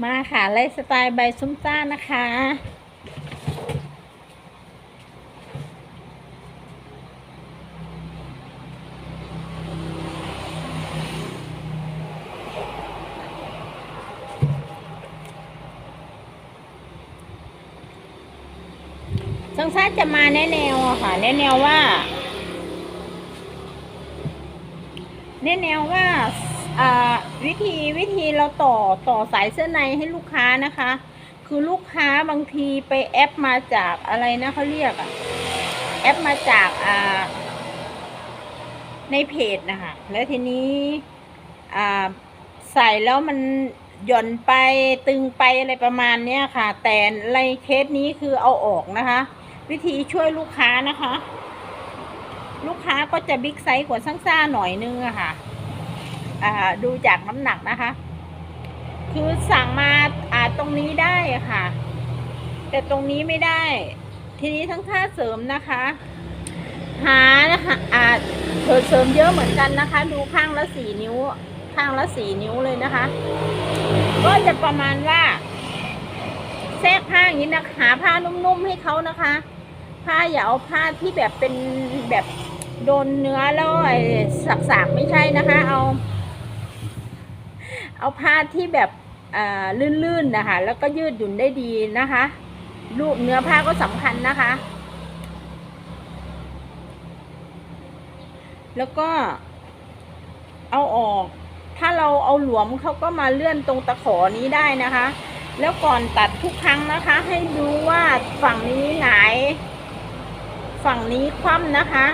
มาค่ะไลฟ์สไตล์ใบซุ้มจ้านะคะซังซ่าจะมาแนแนวอะค่ะ แนแนวว่า แนแนวว่า อ่าวิธีวิธีเราต่อต่อสายเสื้อในให้ลูกค้านะคะ คือลูกค้าบางทีไปแอปมาจากอะไรนะเขาเรียกอะแอปมาจากอ่าในเพจนะคะแล้วทีนี้อ่าใส่แล้วมันหย่อนไปตึงไปอะไรประมาณเนี้ยค่ะ แต่ในเคสนี้คือเอาออกนะคะ วิธีช่วยลูกค้านะคะ ลูกค้าก็จะบิ๊กไซส์กว่าซังซ่าหน่อยนึงอะค่ะอ่า ดูจากน้ำหนักนะคะ คือสั่งมาอาตรงนี้ได้ค่ะ แต่ตรงนี้ไม่ได้ ทีนี้ทั้งท่าเสริมนะคะ หานะคะอาเธอเสริมเยอะเหมือนกันนะคะ ดูข้างละสี่นิ้ว ข้างละสี่นิ้วเลยนะคะ ก็จะประมาณว่า แทรกผ้าอย่างนี้นะหาผ้านุ่มๆให้เขานะคะ ผ้าอย่าเอาผ้าที่แบบเป็นแบบโดนเนื้อแล้วไอ้สักๆไม่ใช่นะคะ เอา เอาผ้าที่แบบอ่าลื่นๆนะคะ แล้วก็ยืดหยุ่นได้ดีนะคะรูปเนื้อผ้าก็สำคัญนะคะ แล้วก็เอาออก ถ้าเราเอาหลวมเขาก็มาเลื่อนตรงตะขอนี้ได้นะคะ แล้วก่อนตัดทุกครั้งนะคะ ให้ดูว่าฝั่งนี้หงาย ฝั่งนี้คว่ำนะคะ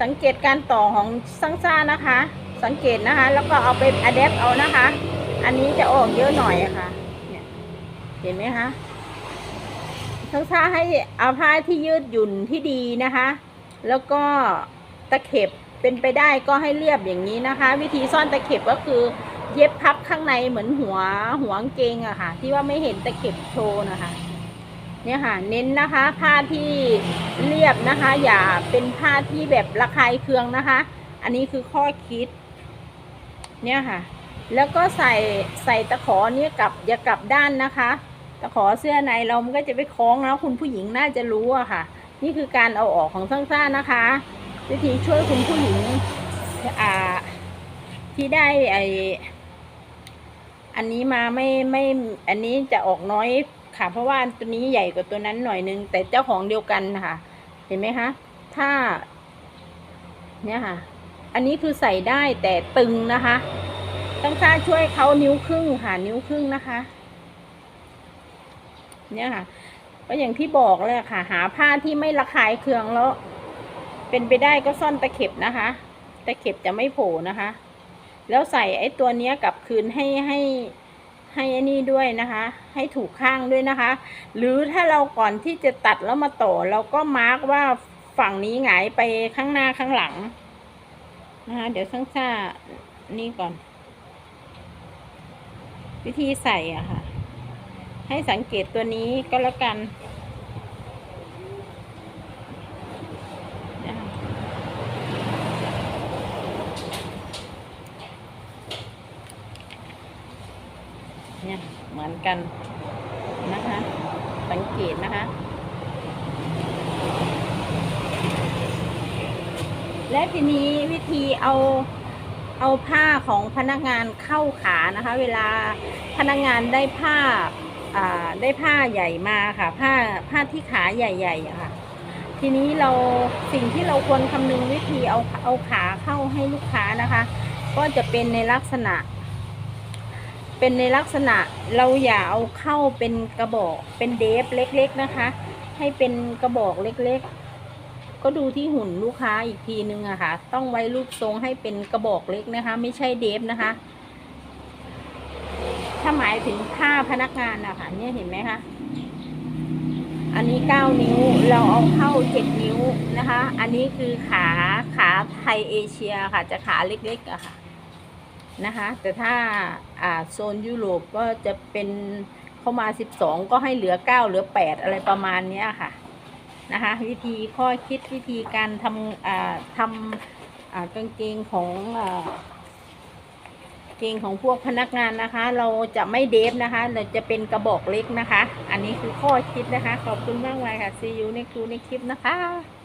สังเกตการต่อของซังซ่านะคะ สังเกตนะคะ แล้วก็เอาไปอัดแอปเอานะคะ อันนี้จะออกเยอะหน่อยะค่ะ เนี่ยเห็นไหมคะซังซ่าให้เอาผ้าที่ยืดหยุ่นที่ดีนะคะ แล้วก็ตะเข็บเป็นไปได้ก็ให้เรียบอย่างนี้นะคะ วิธีซ่อนตะเข็บก็คือเย็บพับข้างในเหมือนหัวหัวเกงอะค่ะ ที่ว่าไม่เห็นตะเข็บโชว์นะคะ เนี่ยค่ะ เน้นนะคะผ้าที่เรียบนะคะ อย่าเป็นผ้าที่แบบระคายเคืองนะคะ อันนี้คือข้อคิด เนี่ยค่ะ แล้วก็ใส่ใส่ตะขอเนี่ยกลับอย่ากลับด้านนะคะ ตะขอเสื้อในเรามันก็จะไปคล้องแล้วคุณผู้หญิงน่าจะรู้อะค่ะ นี่คือการเอาออกของซ่างๆนะคะ วิธีช่วยคุณผู้หญิงอ่าที่ได้ไออันนี้มาไม่ไม่อันนี้จะออกน้อยค่ะ เพราะว่าตัวนี้ใหญ่กว่าตัวนั้นหน่อยนึง แต่เจ้าของเดียวกันค่ะ เห็นไหมคะ ถ้า เนี่ยค่ะ อันนี้คือใส่ได้แต่ตึงนะคะต้องค่าช่วยเขานิ้วครึ่งค่ะนิ้วครึ่งนะคะ เนี่ยค่ะ ก็อย่างที่บอกเลยค่ะ หาผ้าที่ไม่ระคายเคืองแล้ว เป็นไปได้ก็ซ่อนตะเข็บนะคะ ตะเข็บจะไม่โผล่นะคะ แล้วใส่ไอ้ตัวเนี้ยกลับคืนให้ให้ให้อันนี้ด้วยนะคะ ให้ถูกข้างด้วยนะคะ หรือถ้าเราก่อนที่จะตัดแล้วมาต่อ เราก็มาร์กว่าฝั่งนี้หงายไปข้างหน้าข้างหลัง นะคะเดี๋ยวช่างซ่านี่ก่อน วิธีใส่อะค่ะ ให้สังเกตตัวนี้ก็แล้วกันเนี่ยเหมือนกันนะคะ สังเกตนะคะ และทีนี้วิธีเอาเอาผ้าของพนักงานเข้าขานะคะ เวลาพนักงานได้ผ้าได้ผ้าใหญ่มาค่ะ ผ้าผ้าที่ขาใหญ่ๆค่ะ ทีนี้เราสิ่งที่เราควรคำนึงวิธีเอาเอาขาเข้าให้ลูกค้านะคะ ก็จะเป็นในลักษณะ เป็นในลักษณะเราอย่าเอาเข้าเป็นกระบอกเป็นเดฟเล็ก ๆนะคะ ให้เป็นกระบอกเล็กๆ ก็ดูที่หุ่นลูกค้าอีกทีนึงอะค่ะ ต้องไว้รูปทรงให้เป็นกระบอกเล็กนะคะ ไม่ใช่เดฟนะคะ ถ้าหมายถึงผ้าพนักงานนะคะเนี่ยเห็นไหมคะอันนี้เก้านิ้วเราเอาเข้าเจ็ดนิ้วนะคะ อันนี้คือขาขาไทยเอเชียค่ะ จะขาเล็กๆอะค่ะนะคะ แต่ถ้าอ่าโซนยุโรปก็จะเป็นเข้ามาสิบสองก็ให้เหลือเก้าเหลือแปดอะไรประมาณเนี้ยค่ะ นะคะ วิธีข้อคิดวิธีการทำทำกางเกงของอเกงของพวกพนักงานนะคะ เราจะไม่เดฟนะคะ เราจะเป็นกระบอกเล็กนะคะ อันนี้คือข้อคิดนะคะ ขอบคุณมากเลยค่ะ see you next to next คลิปนะคะ